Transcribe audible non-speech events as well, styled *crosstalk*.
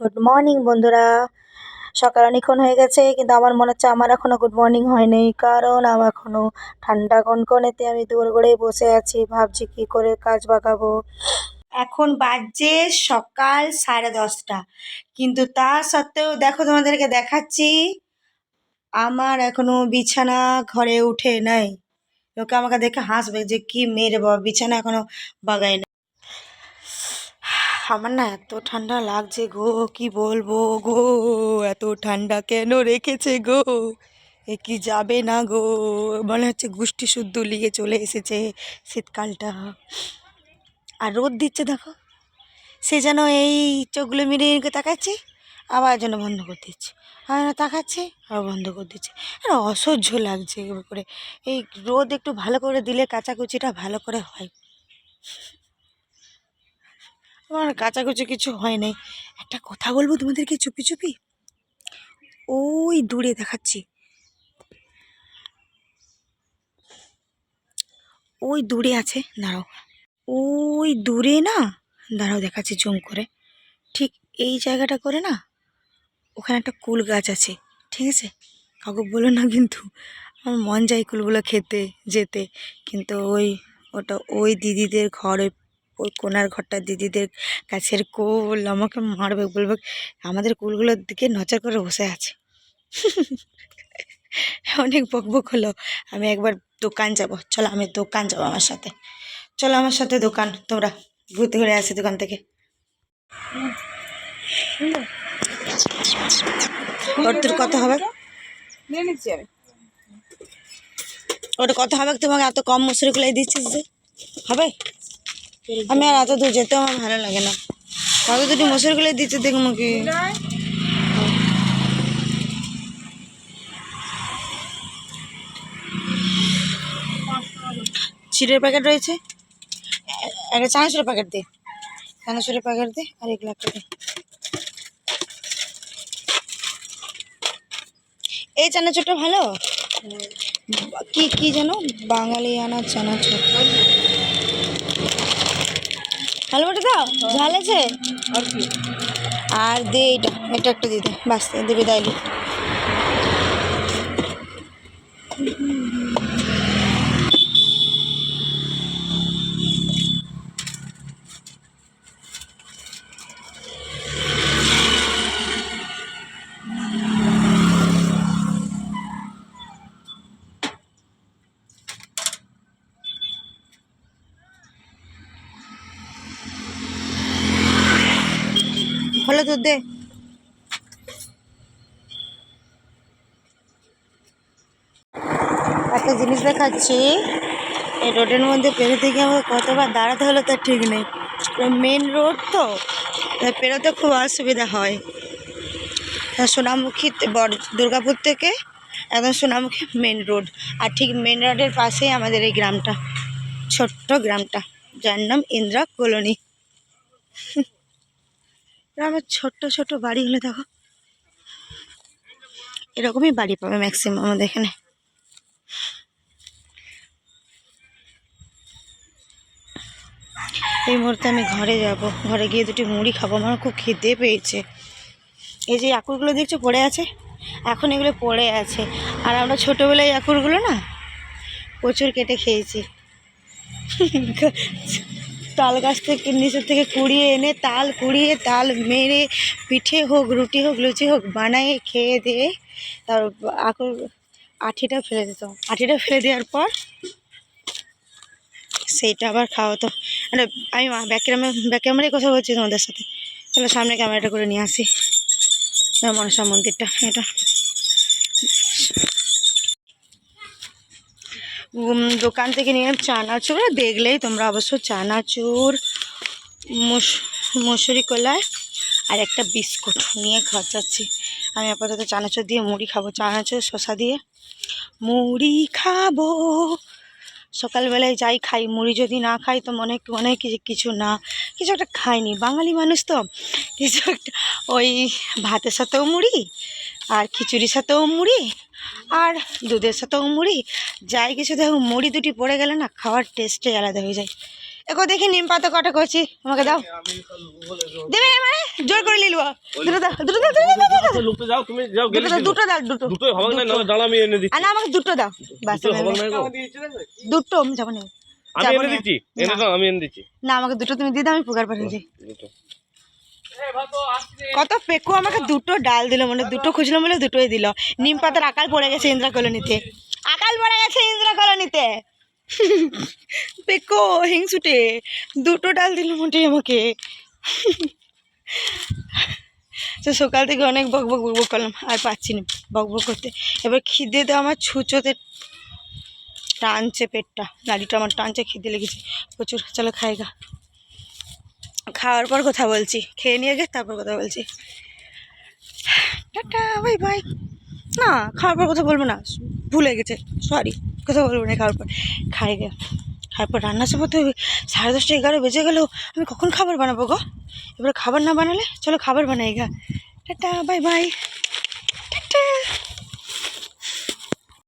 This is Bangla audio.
গুড মর্নিং বন্ধুরা। সকাল অনেকক্ষণ হয়ে গেছে, কিন্তু আমার মনে হচ্ছে আমার এখনও গুড মর্নিং হয়নি, কারণ আমার এখনও ঠান্ডা কনকনেতে আমি দৌড় গড়েই বসে আছি, ভাবছি কি করে কাজ বাগাবো। এখন বাজছে সকাল সাড়ে দশটা, কিন্তু তা সত্ত্বেও দেখো তোমাদেরকে দেখাচ্ছি, আমার এখনও বিছানা ঘরে উঠে নাই। লোকে আমাকে দেখে হাসবে যে কি মেয়েরে বাবা, বিছানা এখনও বাগায় না আমার না এত ঠান্ডা লাগছে গো, কি বলব গো? এত ঠান্ডা কেন রেখেছে গো? এ কি যাবে না গো? মনে হচ্ছে গুষ্টি শুদ্ধ লিগে চলে এসেছে শীতকালটা। আর রোদ দিচ্ছে দেখো, সে যেন এই চোখগুলো মিলিয়ে তাকাচ্ছে, আবার যেন বন্ধ করে দিচ্ছে। আর তাকাচ্ছে, আবার বন্ধ করে দিচ্ছে। আর অসহ্য লাগছে করে এই রোদ একটু ভালো করে দিলে কাচাকুচিটা ভালো করে হয়। আমার কাচাকুচি কিছু হয় নাই। একটা কথা বলব তোমাদেরকে চুপি চুপি? ওই দূরে দেখাচ্ছি। ওই দূরে আছে, দাঁড়াও। ওই দূরে না? দাঁড়াও, দেখাচ্ছি জুম করে। ঠিক এই জায়গাটা করে না? ওখানে একটা কুল গাছ আছে, ঠিক আছে? কাউকে বলো না কিন্তু, আমার মন যায় কুলগুলো খেতে, যেতে। কিন্তু ওই ওটা ওই দিদিদের ঘর ওই কোনার ঘরটা দিদিদের গাছের কুল আমাকে মারবে বলবে আমাদের কুলগুলোর দিকে নজর করে বসে আছে। অনেক বক বক হলো। আমি একবার দোকান যাব। চলো আমি দোকান যাব আমার সাথে। চলো আমার সাথে দোকান তোমরা ঘুরতে ঘুরে আসি দোকান থেকে। তোর কত হবে? ওটা কত হবে? তোমাকে এত কম মশুরি কুলাই দিচ্ছিস যে? হবে? আমি আর এত দূর যেতে আমার ভালো লাগে না। কত দুটি মশুরি কুলাই দিচ্ছে দেখব কি চিড়ের প্যাকেট রয়েছে। একটা চানাচুরের প্যাকেট দে। চানাচুরের প্যাকেট দে আর এক লাখ দে। এই চানাচুরটা ভালো? কি কি যেন? বাঙালিয়ানা চানাচুর। ভালো বটে দাও? ঝাল আছে? আর কি? আর দে এটা এটা একটা দিয়ে দে বাস দেবে দাইলি হলো তো দে। একটা জিনিস দেখাচ্ছি। এই রোডের মধ্যে পেরোতে গিয়ে আমাকে কতবার দাঁড়াতে হলো তার ঠিক নেই। মেন রোড তো পেরোতে খুব অসুবিধা হয়। সোনামুখী বর দুর্গাপুর থেকে একদম সোনামুখী মেন রোড আর ঠিক মেন রোডের পাশেই আমাদের এই গ্রামটা, ছোট্ট গ্রামটা। যার নাম ইন্দ্রা কলোনি। আমার ছোট্ট ছোট বাড়িগুলো দেখো। এরকমই বাড়ি পাবে ম্যাক্সিমাম আমাদের এখানে। এই মুহূর্তে আমি ঘরে যাব। ঘরে গিয়ে দুটি মুড়ি খাব। আমার খুব খিদে পেয়েছে। এই যে আকুরগুলো দেখছ পড়ে আছে? এখন এগুলো পড়ে আছে। আর আমরা ছোটোবেলায় আকুরগুলো না প্রচুর কেটে খেয়েছি। *laughs* তাল গাছ থেকে নিচের থেকে কুড়িয়ে এনে তাল কুড়িয়ে তাল মেরে, পিঠে হোক, রুটি হোক, লুচি হোক, বানায়ে খেয়ে দিয়ে তার আকুর আঠিটা ফেলে দিতাম আঠিটা ফেলে দেওয়ার পর সেইটা আবার খাওয়া হতো মানে আমি ব্যাক ক্যামেরা ব্যাক ক্যামেরায় কথা বলছি তোমাদের সাথে। চলো সামনে ক্যামেরাটা করে নিয়ে আসি। মনসা মন্দিরটা, এটা। দোকান থেকে নিয়ে চানাচুর দেখলেই তোমরা অবশ্য চানাচুর, মুস- মুসুরি কলাই আর একটা বিস্কুট নিয়ে খাচ্ছি আমি আপাতত চানাচুর দিয়ে মুড়ি খাব, চানাচুর, শসা দিয়ে মুড়ি খাব। সকালবেলায় যাই খাই, মুড়ি যদি না খাই তো মনে মনে হয় কিছু না, কিছু একটা খাইনি। বাঙালি মানুষ তো, কিছু একটা ওই ভাতের সাথেও মুড়ি আর খিচুড়ির সাথেও মুড়ি আর দুধের সাথেও মুড়ি যাই কিছু দেখো মুড়ি দুটি পড়ে গেলে না খাওয়ার টেস্টে আলাদা হয়ে যায়। এগো দেখি নিম পাতা কটা করছি আমাকে দাও। দেবে। মানে? জোর করে নিলব দুটো দাও দুটো দাও দুটো দাও, দুটো দাও। তুমি যাও দুটো গেলে দুটো দাও দুটো। দুটোই হবে না নাহলে দাঁড়া আমি এনে দিচ্ছি। আর না আমাকে দুটো দাও। বাস দুটো আমি যাব না আমি এনে দিচ্ছি এনে দাও আমি এনে দিচ্ছি। না আমাকে দুটো তুমি দিয়ে দাও আমি পুকার পাঠিয়ে দিই। দুটো। কত পেকু আমাকে দুটো ডাল দিল মানে দুটো খুঁজলাম বলে দুটোই দিল। নিম পাতার আকাল পড়ে গেছে ইন্দ্রা কলোনিতে। আকাল পড়ে গেছে ইন্দ্রা কলোনিতে। পেকো, হিংসুটে, দুটো ডাল দিল মোটে আমাকে। তো সকাল থেকে অনেক বক বক বক করলাম, আর পাচ্ছি না বক বক করতে। এবার খিদে তো আমার ছুঁচোতে টানছে পেটটা নাড়িটা আমার টানছে, খিদে লেগেছে। প্রচুর, চলো খাই গা। খাওয়ার পর কথা বলছি, খেয়ে নিয়ে গে তারপর কথা বলছি। টাটা, বাই না, খাওয়ার পর কথা বলব না, ভুলে গেছে সরি কথা বলব না খাওয়ার পর। খাই গে, খাওয়ার পর রান্নার সময় তো সাড়ে দশটা এগারো বেজে গেলেও আমি কখন খাবার বানাবো গো? এবার খাবার না বানালে, চলো খাবার বানাই গা। Tata, bye bye.